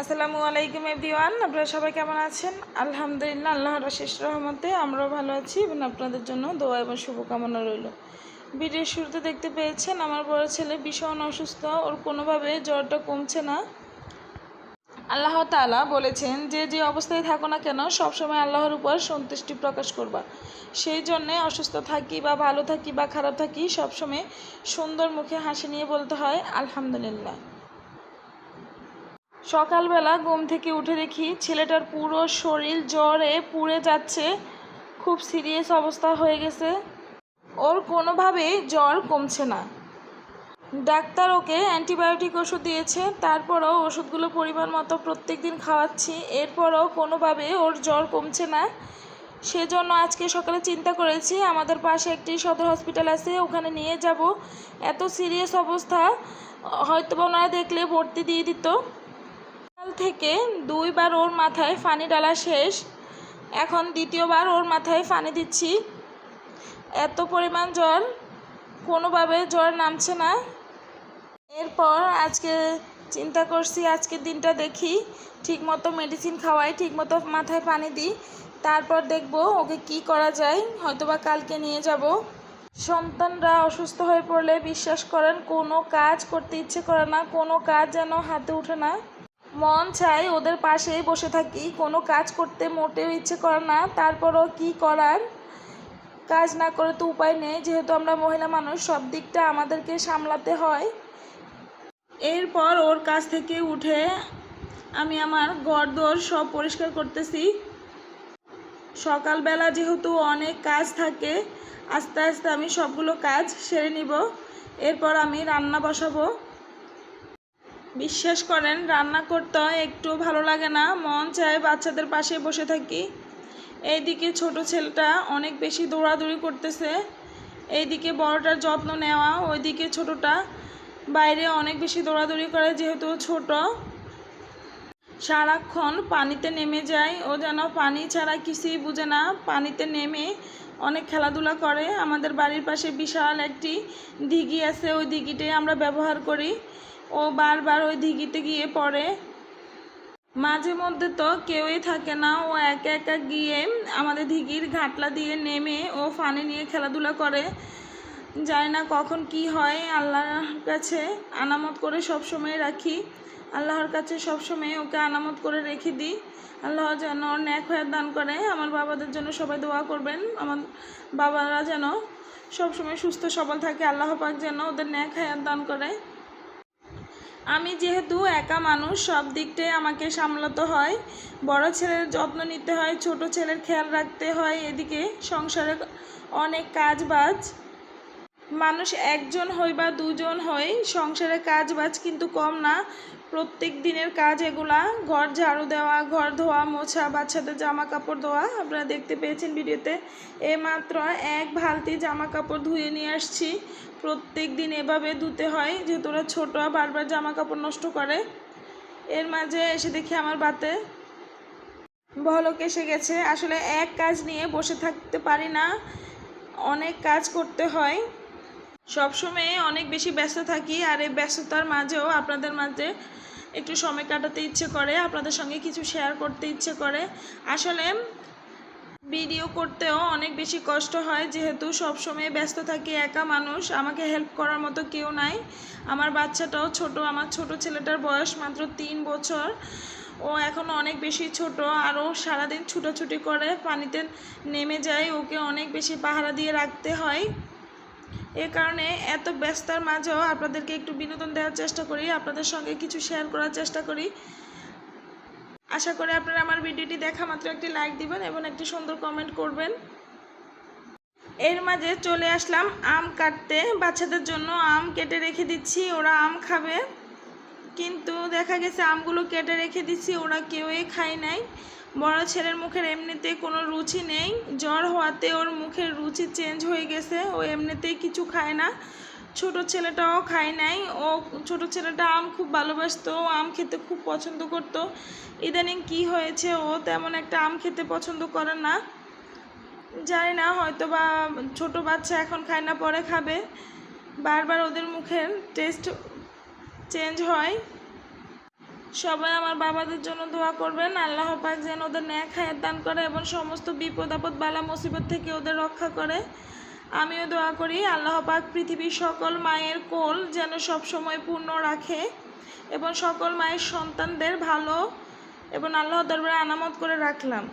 আসসালামু আলাইকুম এভরিওয়ান, আপনারা সবাই কেমন আছেন? আলহামদুলিল্লাহ, আল্লাহর শেষ রহমতে আমরাও ভালো আছি এবং আপনাদের জন্য দোয়া এবং শুভকামনা রইল। ভিডিওর শুরুতে দেখতে পেয়েছেন, আমার বড় ছেলে ভীষণ অসুস্থ, ওর কোনোভাবে জ্বরটা কমছে না। আল্লাহ তাআলা বলেছেন, যে যে অবস্থায় থাকো না কেন, সবসময় আল্লাহর উপর সন্তুষ্টি প্রকাশ করবা। সেই জন্যে অসুস্থ থাকি বা ভালো থাকি বা খারাপ থাকি, সবসময় সুন্দর মুখে হাসি নিয়ে বলতে হয়, আলহামদুলিল্লাহ। সকালবেলা ঘুম থেকে উঠে দেখি ছেলেটার পুরো শরীর জ্বরে পুড়ে যাচ্ছে। খুব সিরিয়াস অবস্থা হয়ে গেছে। ওর কোনোভাবেই জ্বর কমছে না। ডাক্তার ওকে অ্যান্টিবায়োটিক ওষুধ দিয়েছে, তারপরও ওষুধগুলো পরিমাণ মতো প্রত্যেক দিন খাওয়াচ্ছি। এরপরও কোনোভাবে ওর জ্বর কমছে না। সেজন্য আজকে সকালে চিন্তা করেছি, আমাদের পাশে একটি সদর হসপিটাল আছে, ওখানে নিয়ে যাব। এত সিরিয়াস অবস্থা হয়তো বা ওনারা দেখলে ভর্তি দিয়ে দিত। থেকে দুইবার ওর মাথায় ফানি ডালা শেষ। এখন দ্বিতীয়বার ওর মাথায় ফানি দিচ্ছি। এত পরিমাণ জ্বর, কোনোভাবে জ্বর নামছে না। এরপর আজকে চিন্তা করছি, আজকের দিনটা দেখি। ঠিকমতো মেডিসিন খাওয়াই, ঠিকমতো মাথায় পানি দিই। তারপর দেখব ওকে কি করা যায়, হয়তোবা কালকে নিয়ে যাব। সন্তানরা অসুস্থ হয়ে পড়লে বিশ্বাস করেন, কোনো কাজ করতে ইচ্ছে করে না, কোনো কাজ যেন হাতে ওঠে না। মন চাই ওদের পাশেই বসে থাকি। কোনো কাজ করতে মোটেও ইচ্ছে করে না। তারপরও কি করার? কাজ না করে তো উপায় নেই। যেহেতু আমরা মহিলা মানুষ, সব দিকটা আমাদেরকে সামলাতে হয়। এরপর ওর কাছ থেকে উঠে আমি আমার ঘরদোর সব পরিষ্কার করতেছি। সকালবেলা যেহেতু অনেক কাজ থাকে, আস্তে আস্তে আমি সবগুলো কাজ সেরে নিব। এরপর আমি রান্না বসাবো। বিশ্বাস করেন, রান্না করতে একটু ভালো লাগে না, মন চায় বাচ্চাদের পাশে বসে থাকি। এইদিকে ছোট ছেলেটা অনেক বেশি দৌড়াদৌড়ি করতেছে। এইদিকে বড়টার যত্ন নেওয়া, ওইদিকে ছোটটা বাইরে অনেক বেশি দৌড়াদৌড়ি করে যেহেতু ছোট। সারাক্ষণ পানিতে নেমে যায়, ও যেন পানি ছাড়া কিছুই বুঝে না। পানিতে নেমে অনেক খেলাধুলা করে। আমাদের বাড়ির পাশে বিশাল একটি দিঘি আছে, ওই দিঘিটাই আমরা ব্যবহার করি। ও বারবার ওই দিঘিতে গিয়ে পড়ে। মাঝে মধ্যে তো কেউই থাকে না। ও একা একা গিয়ে আমাদের দিঘির ঘাটলা দিয়ে নেমে ও ফানে নিয়ে খেলাধুলা করে। জানি না কখন কি হয়, আল্লাহর কাছে আনামত করে সব সময় রাখি। আল্লাহর কাছে সব সময় ওকে আনামত করে রেখে দিই। আল্লাহ যেন ন্যাক হয়ে দান করে। আমার বাবাদের জন্য সবাই দোয়া করবেন। আমার বাবারা যেন সব সময় সুস্থ সবল থাকে। আল্লাহ পাক যেন ওদের ন্যাক হায়াত দান করে। আমি যেহেতু একা মানুষ, সব দিকটাই আমাকে সামলাতে হয়। বড় ছেলের যত্ন নিতে হয়, ছোট ছেলের খেয়াল রাখতে হয়, এদিকে সংসারে অনেক কাজ বাজ মানুষ একজন হই বা দুজন হই, সংসারে কাজ বাজ কিন্তু কম না। প্রত্যেক দিনের কাজ এগুলা, ঘর ঝাড়ু দেওয়া, ঘর ধোয়া, মোছা, বাচ্চাদের জামা কাপড় ধোয়া, আপনারা দেখতে পেয়েছেন ভিডিওতে। এইমাত্র এক বালতি জামা কাপড় ধুয়ে নিয়ে আসছি। প্রত্যেক দিন এভাবে ধুতে হয়, যেহেতু ওরা ছোটো, বারবার জামা কাপড় নষ্ট করে। এর মাঝে এসে দেখি আমার বাতে বলক এসে গেছে। আসলে এক কাজ নিয়ে বসে থাকতে পারি না, অনেক কাজ করতে হয়। সবসময় অনেক বেশি ব্যস্ত থাকি আর এই ব্যস্ততার মাঝেও আপনাদের মাঝে একটু সময় কাটাতে ইচ্ছে করে, আপনাদের সঙ্গে কিছু শেয়ার করতে ইচ্ছে করে। আসলে ভিডিও করতেও অনেক বেশি কষ্ট হয়, যেহেতু সবসময় ব্যস্ত থাকি, একা মানুষ, আমাকে হেল্প করার মতো কেউ নাই। আমার বাচ্চাটাও ছোট, আমার ছোট ছেলেটার বয়স মাত্র তিন বছর। ও এখন অনেক বেশি ছোট আরও সারাদিন ছুটোছুটি করে, পানিতে নেমে যায়, ওকে অনেক বেশি পাহারা দিয়ে রাখতে হয়। এ কারণে এত ব্যস্তার মাঝেও আপনাদেরকে একটু বিনোদন দেওয়ার চেষ্টা করি, আপনাদের সঙ্গে কিছু শেয়ার করার চেষ্টা করি। আশা করি আপনারা আমার ভিডিওটি দেখা মাত্র একটি লাইক দিবেন এবং একটি সুন্দর কমেন্ট করবেন। এর মাঝে চলে আসলাম আম কাটতে। বাচ্চাদের জন্য আম কেটে রেখে দিচ্ছি, ওরা আম খাবে। কিন্তু দেখা গেছে আমগুলো কেটে রেখে দিচ্ছি ওরা কেউই খায় নাই। বড় ছেলের মুখের এমনিতে কোনো রুচি নেই। জ্বর হওয়াতে ওর মুখের রুচি চেঞ্জ হয়ে গেছে, ও এমনিতেই কিছু খায় না। ছোট ছেলেটাও খায় নাই, ও ছোট ছেলেটা আম খুব ভালোবাসতো আম খেতে খুব পছন্দ করতো। ইদানিং কি হয়েছে, ও তেমন একটা আম খেতে পছন্দ করে না। জানি না হয়তো বা ছোটো বাচ্চা এখন খায় না, পরে খাবে। বারবার ওদের মুখের টেস্ট চেঞ্জ হয়। সবাই আমার বাবাদের জন্য দোয়া করবেন। আল্লাহ পাক যেন ওদের ন্যাক হায়াত দান করে এবং সমস্ত বিপদ আপদ, বালা মুসিবত থেকে ওদের রক্ষা করে। আমিও দোয়া করি, আল্লাহ পাক পৃথিবীর সকল মায়ের কোল যেন সব সময় পূর্ণ রাখে এবং সকল মায়ের সন্তানদের ভালো এবং আল্লাহ দরবারে আনামত করে রাখলাম।